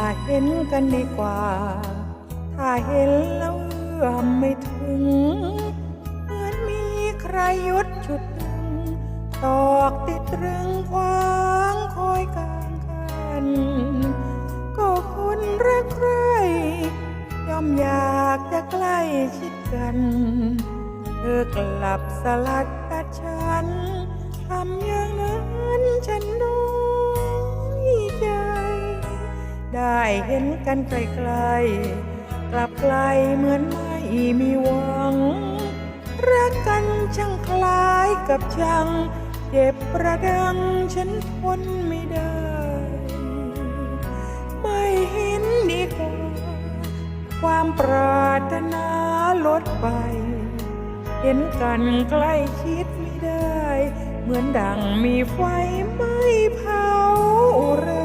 าเห็นกันดีกว่า ถ้าเห็นแล้วเอื้อมไม่ถึง เหมือนมีใครยุดฉุดดึง ตอกติดตรึงควางคอยกลางกัน ก็คนรักใครย่อมอยากจะใกล้ชิดกัน เธอกลับสลัดตัดฉันทำ เห็นกันไกลๆกลับไกลเหมือนไม่มีหวัง รักกันช่างคล้ายกับช่างเจ็บประดังฉันทนไม่ได้ ไม่เห็นดีกว่า ความปรารถนาลดไป เห็นกันใกล้ชิดไม่ได้ เหมือนดังมีไฟไม้เผาเรา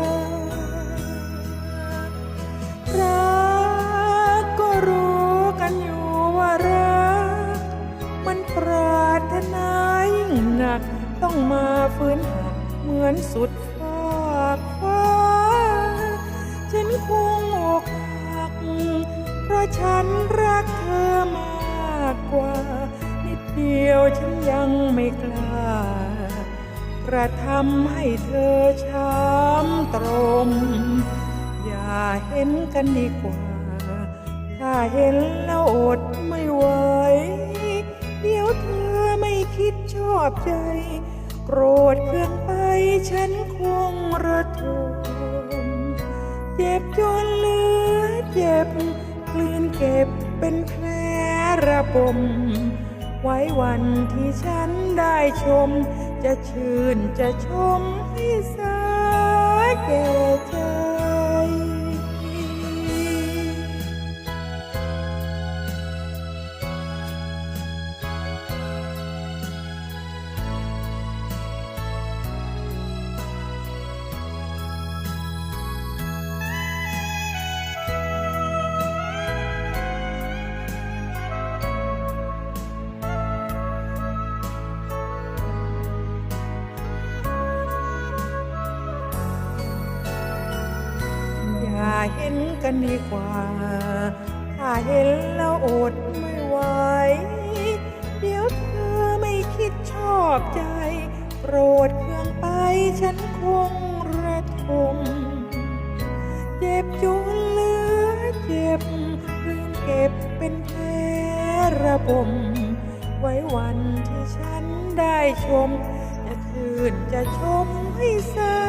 องมาฟื้นหักเหมือนสุดฟากฟ้า ฉันคงอกหัก เพราะฉันรักเธอมากกว่า นิดเดียวฉันยังไม่กล้า กระทำให้เธอช้ำตรมอย่าเห็นกันดีกว่า ถ้าเห็นแล้วอดไม่ไหวเดี๋ยวเธอไม่คิดชอบใจ โกรธเคืองไปฉันคงระทมเจ็บจนเหลือเจ็บกลืนเก็บเป็นแผลระบม ไว้วันที่ฉันได้ชม จะชื่นจะชมให้สาแก่ใจ เห็นกันดีกว่า ถ้าเห็นแล้วอดไม่ไหว เดี๋ยวเธอไม่คิดชอบใจ โกรธเคืองไปฉันคงระทม เจ็บจนเหลือเจ็บกลืนเก็บเป็นแผลระบม ไว้วันที่ฉันได้ชม จะชื่นจะชมให้สาแก่ใจ